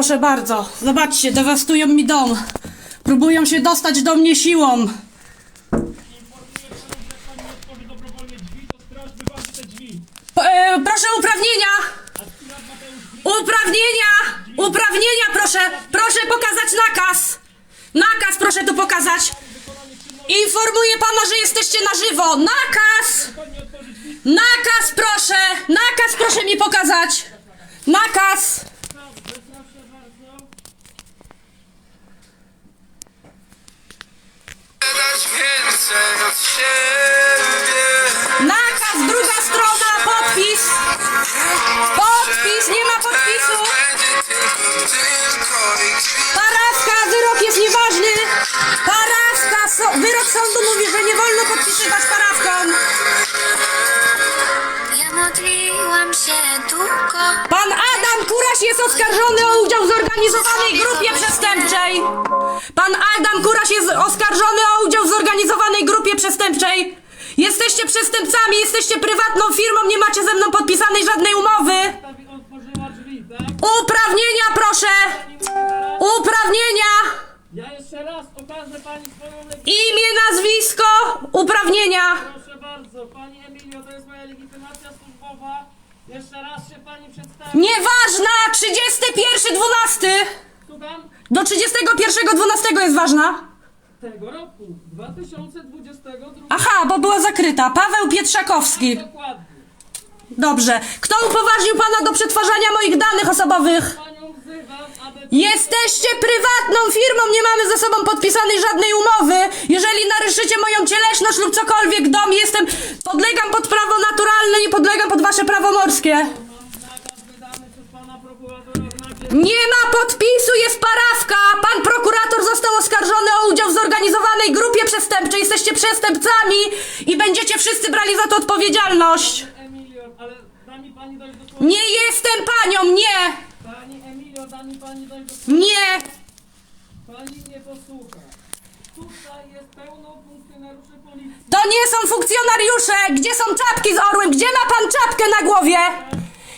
Proszę bardzo, zobaczcie, dewastują mi dom. Próbują się dostać do mnie siłą. Kuraś jest oskarżony o udział w zorganizowanej grupie przestępczej! Pan Adam Kuraś jest oskarżony o udział w zorganizowanej grupie przestępczej! Jesteście przestępcami, jesteście prywatną firmą, nie macie ze mną podpisanej żadnej umowy! Uprawnienia proszę! Uprawnienia! Ja jeszcze raz okażę pani swoją legitymację. Imię, nazwisko, uprawnienia! Proszę bardzo, pani Emilio, to jest moja legitymacja. Jeszcze raz się pani przedstawi. Nieważna! 31.12! Słucham Do 31.12 jest ważna. tego roku, 2022. Aha, bo była zakryta. Paweł Pietrzakowski. Dokładnie. Dobrze. Kto upoważnił pana do przetwarzania moich danych osobowych? Aby... Jesteście prywatną firmą, nie mamy ze sobą podpisanej żadnej umowy. Jeżeli naruszycie moją cielesność lub cokolwiek dom, jestem. Podlegam pod prawo naturalne, nie podlegam pod wasze prawo morskie. Nie ma podpisu, jest parawka! Pan prokurator został oskarżony o udział w zorganizowanej grupie przestępczej. Jesteście przestępcami i będziecie wszyscy brali za to odpowiedzialność. Nie jestem panią, nie! Pani. Nie! Pani nie posłucha. Tutaj jest pełno funkcjonariuszy policji. To nie są funkcjonariusze! Gdzie są czapki z orłem? Gdzie ma pan czapkę na głowie?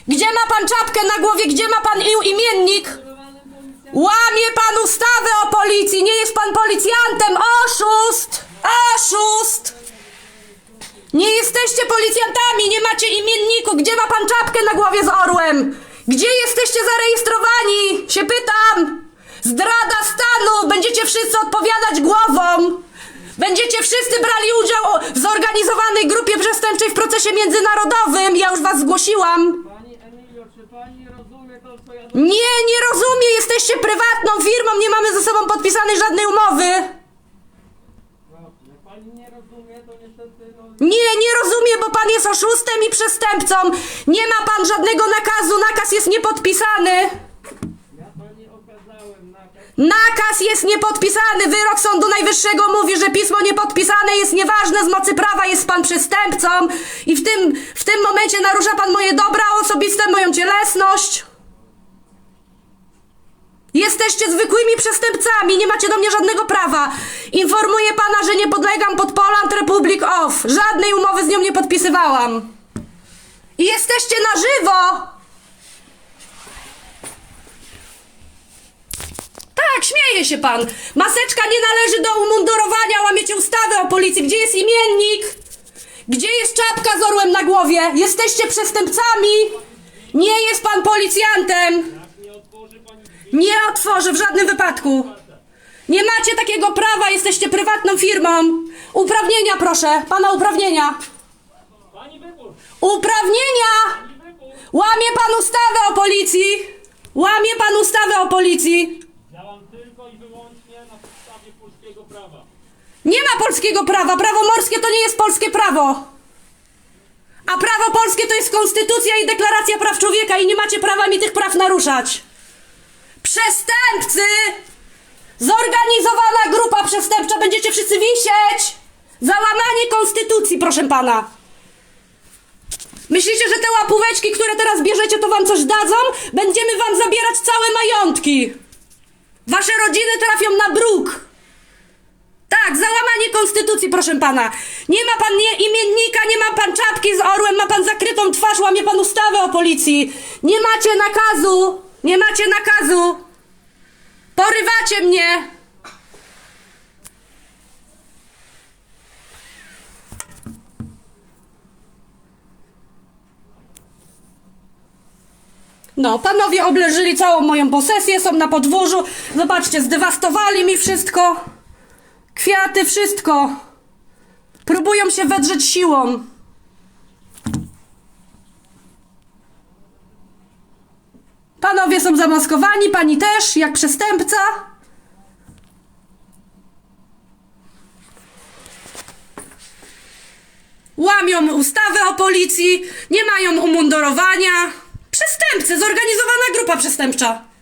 Gdzie ma pan czapkę na głowie? Gdzie ma pan imiennik? Kierowanym policjantem. Łamie pan ustawę o policji! Nie jest pan policjantem! Oszust! Oszust! Nie jesteście policjantami! Nie macie imienniku! Gdzie ma pan czapkę na głowie z orłem? Gdzie jesteście zarejestrowani? Się pytam! Zdrada stanu! Będziecie wszyscy odpowiadać głową! Będziecie wszyscy brali udział w zorganizowanej grupie przestępczej w procesie międzynarodowym! Ja już was zgłosiłam! Pani Emilio, czy pani rozumie to, co ja... Nie, nie rozumiem! Jesteście prywatną firmą, nie mamy ze sobą podpisanej żadnej umowy! Jak pani nie rozumie, to niestety, no... Nie, nie rozumiem, bo pan jest oszustem i przestępcą! Nie ma pan żadnego nakazu, nakaz jest niepodpisany! Nakaz jest niepodpisany! Wyrok Sądu Najwyższego mówi, że pismo niepodpisane jest nieważne, z mocy prawa jest pan przestępcą i w tym, w tym momencie narusza pan moje dobra osobiste, moją cielesność. Jesteście zwykłymi przestępcami, nie macie do mnie żadnego prawa. Informuję pana, że nie podlegam pod Poland Republic of. Żadnej umowy z nią nie podpisywałam. I jesteście na żywo! Tak, śmieje się pan. Maseczka nie należy do umundurowania, łamiecie ustawę o policji. Gdzie jest imiennik? Gdzie jest czapka z orłem na głowie? Jesteście przestępcami? Nie jest pan policjantem. Nie otworzy pani drzwi. Nie otworzę w żadnym wypadku. Nie macie takiego prawa, jesteście prywatną firmą. Uprawnienia proszę, pana uprawnienia. Uprawnienia! Łamie pan ustawę o policji. Łamie pan ustawę o policji. Tylko i wyłącznie na podstawie polskiego prawa. Nie ma polskiego prawa. Prawo morskie to nie jest polskie prawo. A prawo polskie to jest konstytucja i deklaracja praw człowieka i nie macie prawa mi tych praw naruszać. Przestępcy! Zorganizowana grupa przestępcza, będziecie wszyscy wisieć! Za łamanie konstytucji, proszę pana. Myślicie, że te łapóweczki, które teraz bierzecie, to wam coś dadzą? Będziemy wam zabierać całe majątki. Wasze rodziny trafią na bruk. Tak, załamanie konstytucji, proszę pana. Nie ma pan nie, imiennika, nie ma pan czapki z orłem, ma pan zakrytą twarz, łamie pan ustawę o policji. Nie macie nakazu, nie macie nakazu. Porywacie mnie! No, panowie obleżyli całą moją posesję, są na podwórzu. Zobaczcie, zdewastowali mi wszystko. Kwiaty, wszystko. Próbują się wedrzeć siłą. Panowie są zamaskowani, pani też, jak przestępca. Łamią ustawę o policji, nie mają umundurowania. Przestępcy, zorganizowana grupa przestępcza.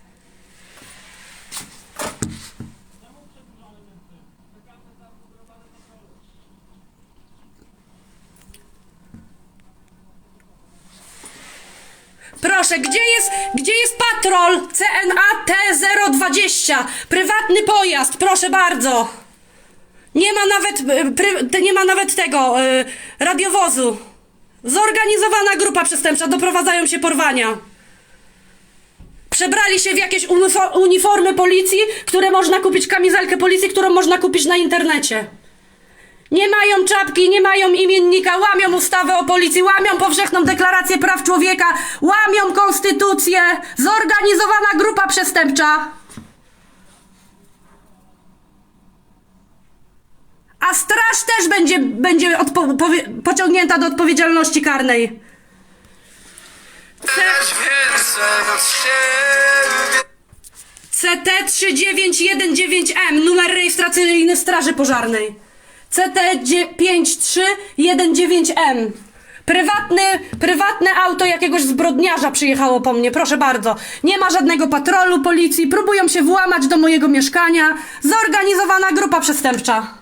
Proszę, gdzie jest, gdzie jest patrol CNA T020? Prywatny pojazd, proszę bardzo. Nie ma nawet, y, pry, nie ma nawet tego, y, radiowozu. Zorganizowana grupa przestępcza, doprowadzają się porwania. Przebrali się w jakieś unifo- uniformy policji, które można kupić, kamizelkę policji, którą można kupić na internecie. Nie mają czapki, nie mają imiennika, łamią ustawę o policji, łamią powszechną deklarację praw człowieka, łamią konstytucję. Zorganizowana grupa przestępcza. A straż też będzie, będzie pociągnięta do odpowiedzialności karnej. Dać więcej od siebie CT3919M, numer rejestracyjny Straży Pożarnej. CT5319M. Prywatny, prywatne auto jakiegoś zbrodniarza przyjechało po mnie, proszę bardzo. Nie ma żadnego patrolu policji, próbują się włamać do mojego mieszkania. Zorganizowana grupa przestępcza.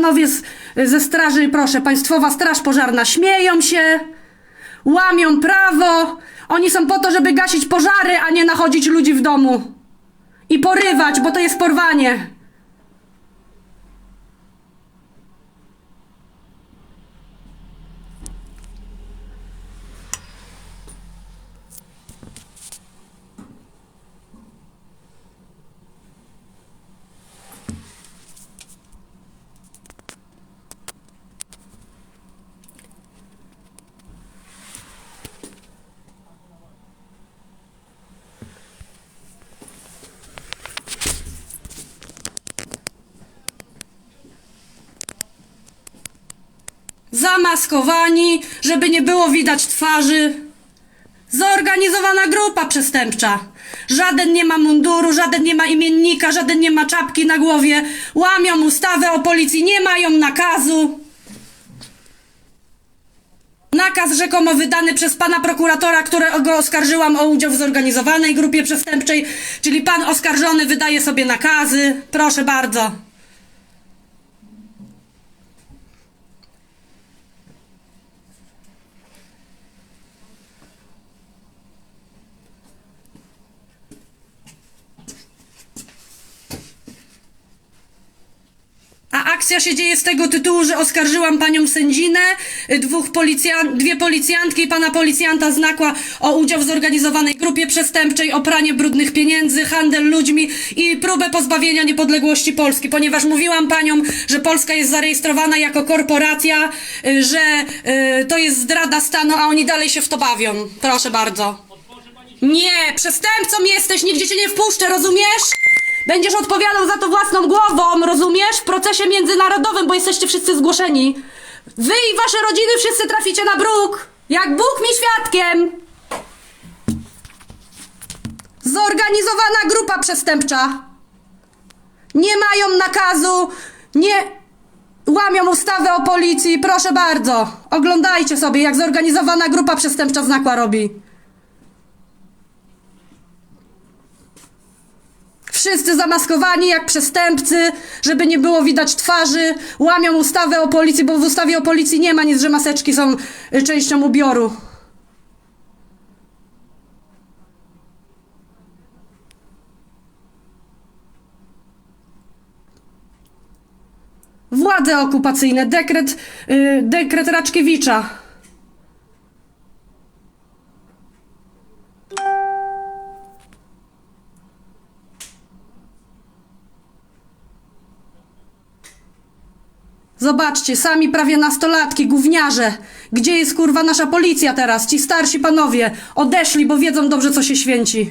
Panowie z, ze straży, proszę, Państwowa Straż Pożarna śmieją się, łamią prawo. Oni są po to, żeby gasić pożary, a nie nachodzić ludzi w domu. I porywać, bo to jest porwanie. Zamaskowani, żeby nie było widać twarzy. Zorganizowana grupa przestępcza. Żaden nie ma munduru, żaden nie ma imiennika, żaden nie ma czapki na głowie. Łamią ustawę o policji, nie mają nakazu. Nakaz rzekomo wydany przez pana prokuratora, którego oskarżyłam o udział w zorganizowanej grupie przestępczej, czyli pan oskarżony wydaje sobie nakazy. Proszę bardzo. Akcja się dzieje z tego tytułu, że oskarżyłam panią sędzinę, y, dwóch policjan, dwie policjantki i pana policjanta znakła o udział w zorganizowanej grupie przestępczej, o pranie brudnych pieniędzy, handel ludźmi i próbę pozbawienia niepodległości Polski, ponieważ mówiłam paniom, że Polska jest zarejestrowana jako korporacja, y, że y, to jest zdrada stanu, a oni dalej się w to bawią. Proszę bardzo. Nie, przestępcą jesteś, nigdzie cię nie wpuszczę, rozumiesz? Będziesz odpowiadał za to własną głową, rozumiesz? W procesie międzynarodowym, bo jesteście wszyscy zgłoszeni. Wy i wasze rodziny wszyscy traficie na bruk. Jak Bóg mi świadkiem. Zorganizowana grupa przestępcza. Nie mają nakazu, nie łamią ustawę o policji. Proszę bardzo, oglądajcie sobie, jak zorganizowana grupa przestępcza znakła robi. Wszyscy zamaskowani jak przestępcy, żeby nie było widać twarzy, łamią ustawę o policji, bo w ustawie o policji nie ma nic, że maseczki są y, częścią ubioru. Władze okupacyjne, dekret, y, dekret Raczkiewicza. Zobaczcie, sami prawie nastolatki, gówniarze. Gdzie jest kurwa nasza policja teraz? Ci starsi panowie odeszli, bo wiedzą dobrze, co się święci.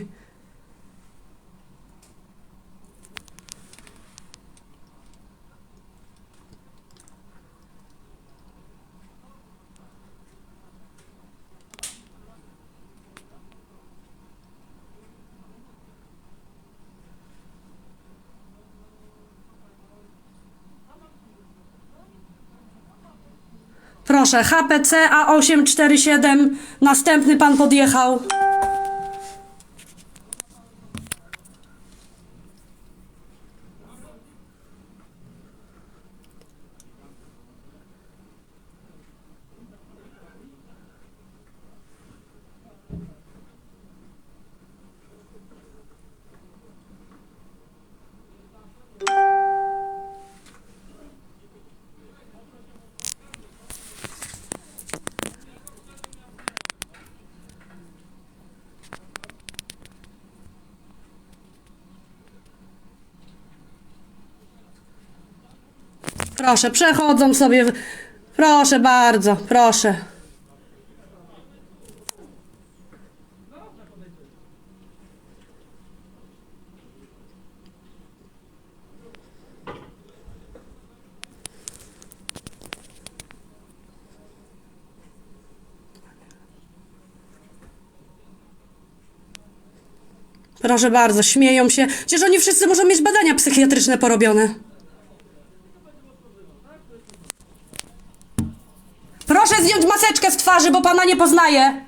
Proszę, HPC A847, następny pan podjechał. Proszę, przechodzą sobie. Proszę bardzo, proszę. Proszę bardzo, śmieją się. Przecież oni wszyscy muszą mieć badania psychiatryczne porobione. Proszę zdjąć maseczkę z twarzy, bo pana nie poznaję.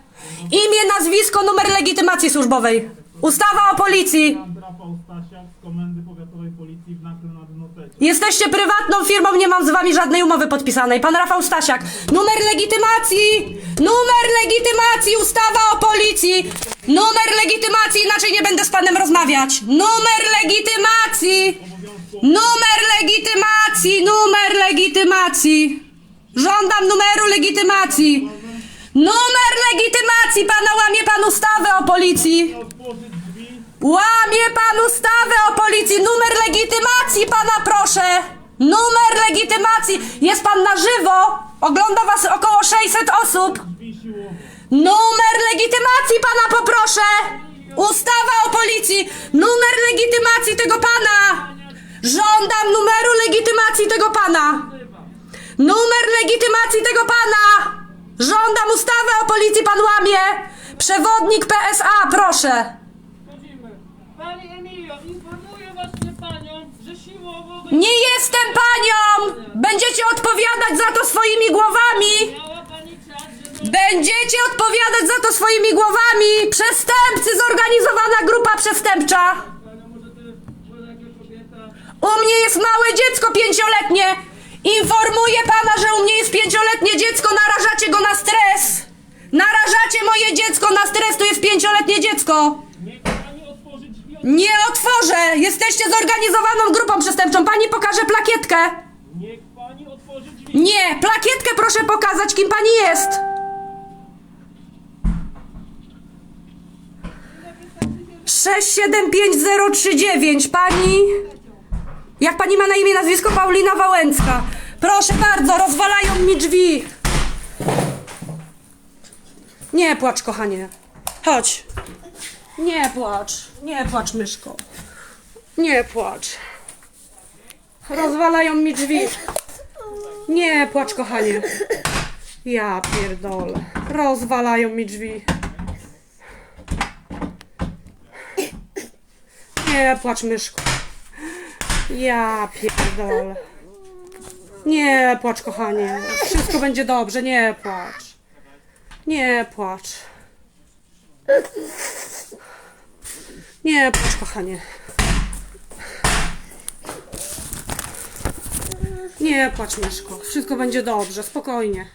Imię, nazwisko, numer legitymacji służbowej. Ustawa o policji. Pan Rafał Stasiak z Komendy Powiatowej Policji w Notecie. Jesteście prywatną firmą, nie mam z wami żadnej umowy podpisanej. Pan Rafał Stasiak. Numer legitymacji! Numer legitymacji! Ustawa o policji! Numer legitymacji, inaczej nie będę z panem rozmawiać. Numer legitymacji! Numer legitymacji! Numer legitymacji! Żądam numeru legitymacji! Numer legitymacji! Pana łamie pan ustawę o policji! Łamie pan ustawę o policji! Numer legitymacji pana proszę! Numer legitymacji! Jest pan na żywo! Ogląda was około 600 osób! Numer legitymacji pana poproszę! Ustawa o policji! Numer legitymacji tego pana! Żądam numeru legitymacji tego pana! Numer legitymacji tego pana! Żądam ustawę o policji pan łamie! Przewodnik PSA, proszę! Wchodzimy. Pani Emilio, informuję właśnie panią, że siłowo Nie jestem panią! Będziecie odpowiadać za to swoimi głowami! miała pani czas, żeby... Będziecie odpowiadać za to swoimi głowami! Przestępcy, zorganizowana grupa przestępcza! Panią, może ty, może jaka kobieta... U mnie jest małe dziecko pięcioletnie! Informuję pana, że u mnie jest pięcioletnie dziecko, narażacie go na stres! Narażacie moje dziecko na stres, tu jest pięcioletnie dziecko! Nie otworzę! Jesteście zorganizowaną grupą przestępczą, pani pokaże plakietkę! Nie, plakietkę proszę pokazać, kim pani jest! Sześć siedem pięć zero trzy dziewięć pani. Jak pani ma na imię nazwisko Paulina Wałęcka. Proszę bardzo, rozwalają mi drzwi. Nie płacz, kochanie. Chodź. Nie płacz. Nie płacz, myszko. Nie płacz. Rozwalają mi drzwi. Nie płacz, kochanie. Ja pierdolę. Rozwalają mi drzwi. Nie płacz, myszko. Ja pierdolę. Nie płacz, kochanie. Wszystko będzie dobrze, nie płacz. Nie płacz. Nie płacz, kochanie. Nie płacz, Myszko. Wszystko będzie dobrze, spokojnie.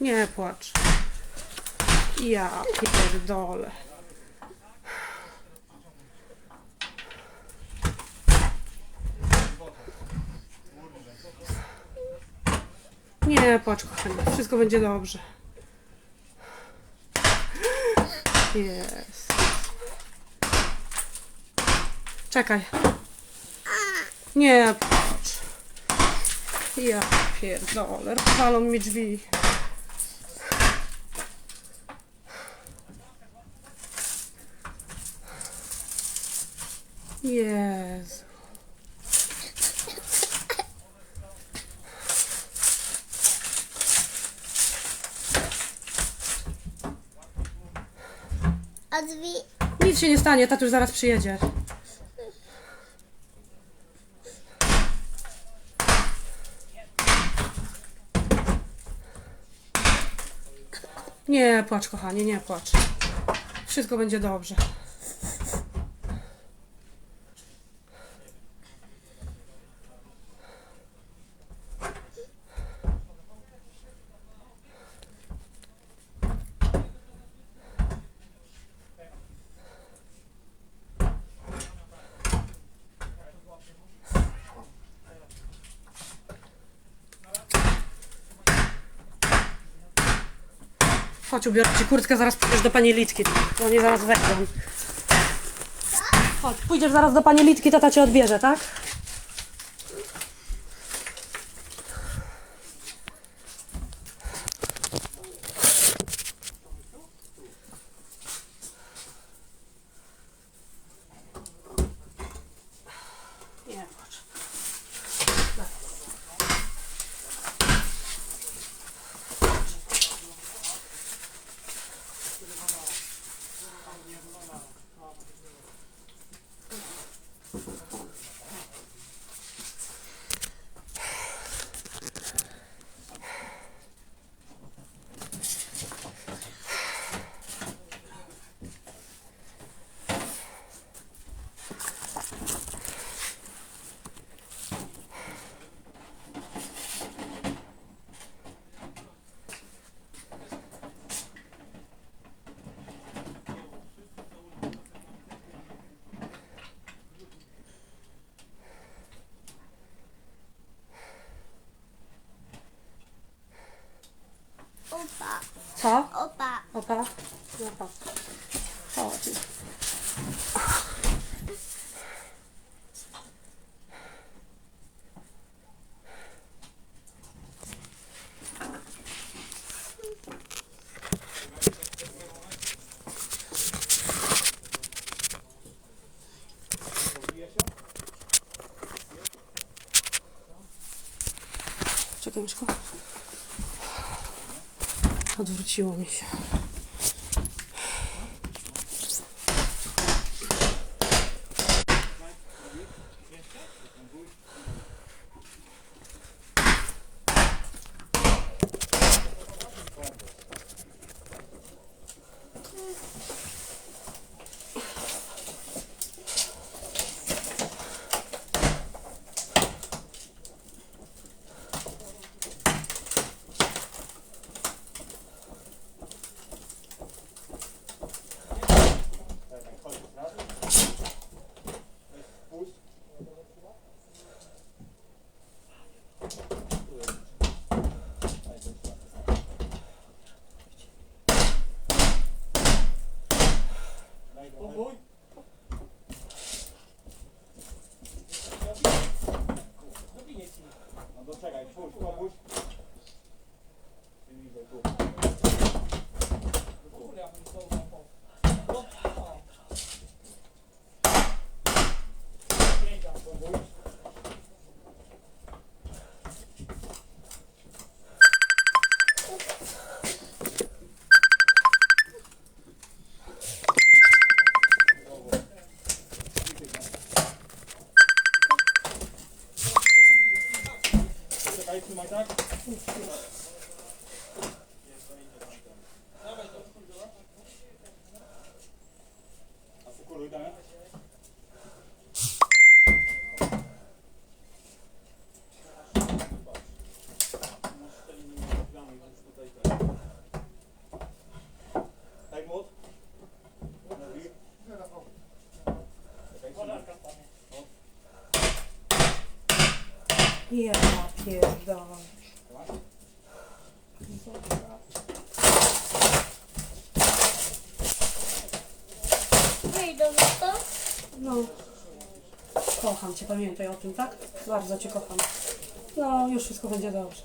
Nie płacz. Ja pierdolę. Nie płacz, kochanie. Wszystko będzie dobrze. Jest. Czekaj. Nie płacz. Ja pierdolę. Walą mi drzwi. Jezu. A drzwi? Nic się nie stanie, tatuś zaraz przyjedzie. Nie płacz, kochanie, nie płacz. Wszystko będzie dobrze. Chodź, ubiorę ci kurtkę, zaraz pójdziesz do pani Litki. To oni zaraz wejdą. Chodź, pójdziesz zaraz do pani Litki, tata cię odbierze, tak? Nie, chodź. Opa, Co? Chodź. Czekaj, Miszko. Odwróciło mi się. Kocham cię, pamiętaj o tym, tak? Bardzo cię kocham. No, już wszystko będzie dobrze.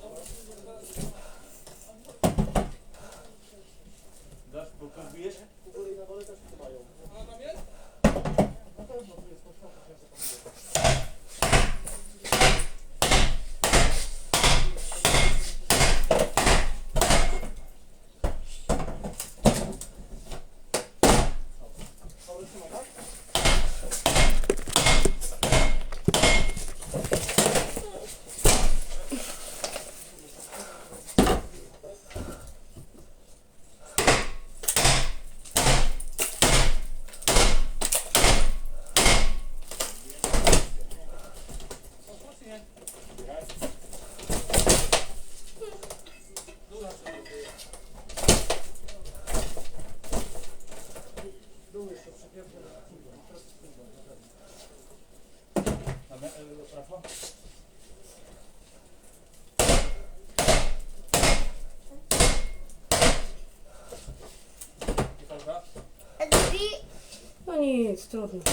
A drzwi No nic,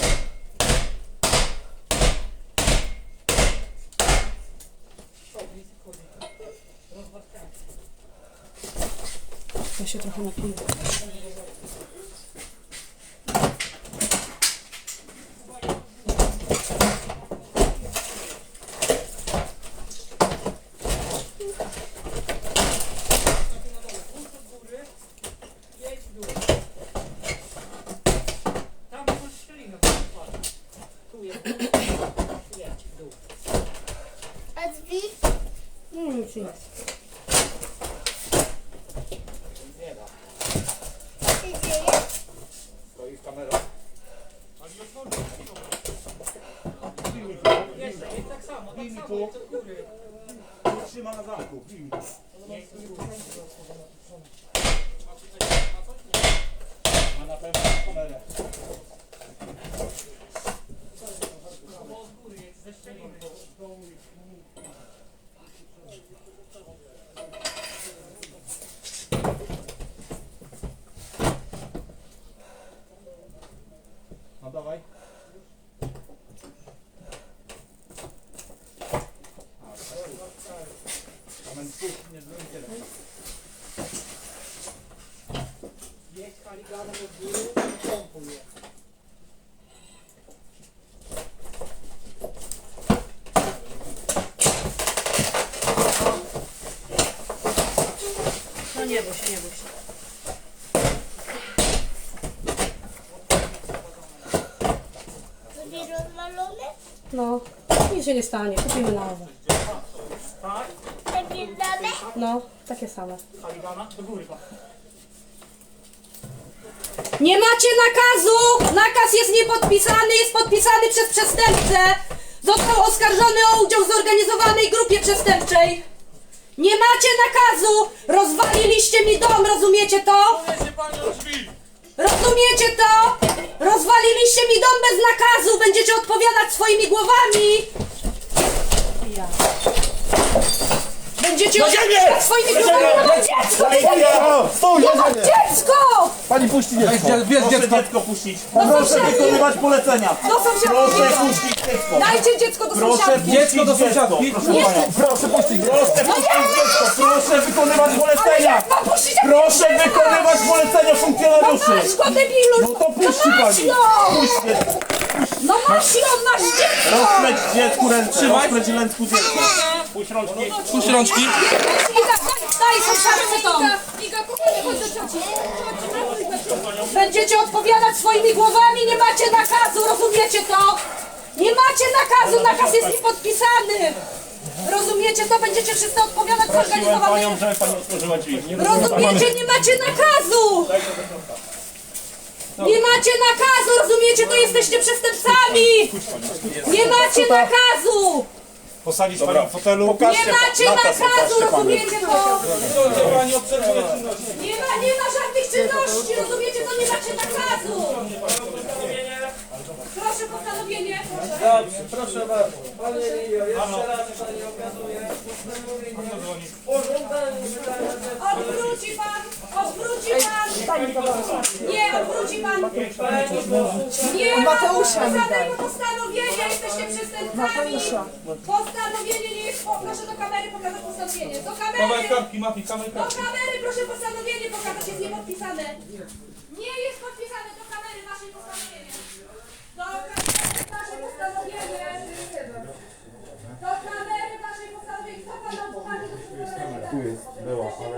trudno. Ja się trochę napiję. Tam masz szczelinę, patrz. Tu jest. Jedź w dół. A drzwi? No nic, nic. Co się dzieje? Jeszcze, jest tak samo, tak samo jest od góry. Trzyma na zamku. Ma na pewno kamerę. Bo od góry jest, ze szczeliny. No dawaj. Moment, spójrz, nie dzwoń tyle. Jedź kaliganem od góry i pompuj. No nie bój się, nie bój się. Drzwi rozwalone? No, nic się nie stanie, kupimy nowe. Takie dane? No, takie same. Nie macie nakazu! Nakaz jest niepodpisany, jest podpisany przez przestępcę! Został oskarżony o udział w zorganizowanej grupie przestępczej! Nie macie nakazu! Rozwaliliście mi dom, rozumiecie to? Rozumiecie to? Rozwaliliście mi dom bez nakazu! Będziecie odpowiadać swoimi głowami! Ja. Będziecie odpowiadać swoimi głowami! Mam dziecko! Policja! Stój, Mam dziecko! Pani puści dziecko. Proszę dziecko puścić. Proszę sąsiadki. wykonywać polecenia. Do sąsiadki Proszę dziecko! puścić dziecko. Dajcie dziecko do Proszę sąsiadki! dziecko do sąsiadki. Proszę Nie. panią. Proszę puścić. Proszę puścić dziecko. Proszę wykonywać Ale polecenia. jak mam puścić jak Proszę dziecko? wykonywać polecenia No funkcjonariuszy. masz go debilu! No to puści no masz pani. ją! Puść dziecko. No masz ją, masz dziecko! Rozpleć dziecku ręce. Rozpleć ręczku dziecko. Puść rączki. Puść rączki. Iga, daj, daj sąsiadce to! Iga, kochanie, chodź do cioci. Będziecie odpowiadać swoimi głowami, nie macie nakazu, rozumiecie to? Nie macie nakazu, nakaz jest niepodpisany! Rozumiecie to? Będziecie wszyscy odpowiadać Prosiłem zorganizowanej... panią, żeby pani otworzyła drzwi. Nie Rozumiecie, nie macie nakazu! Nie macie nakazu, rozumiecie, to jesteście przestępcami! Nie macie nakazu! Posadzić panią w fotelu. Nie macie nakazu, rozumiecie to? Pani obserwuje Nie ma, nie ma żadnych czynności, rozumiecie, to nie macie nakazu! Proszę postanowienie. Dobrze, proszę bardzo. Panie jeszcze raz pani okazuje postanowienie wydania Odwróci pan, odwróci pan. Nie, odwróci pan. Nie, Mateusza żadnego postanowienia, jesteście przestępcami. Postanowienie nie jest, po- proszę do kamery pokazać postanowienie. Do Dawaj kamery, kartki, Mati, kamaj do kartki. kamery proszę postanowienie pokazać, jest niepodpisane. Nie jest podpisane, do kamery waszej postanowienie. Do kamery wasze postanowienie. Do kamery waszej postanowienie. Kto pan nam pomaga do Tu jest, była, ale...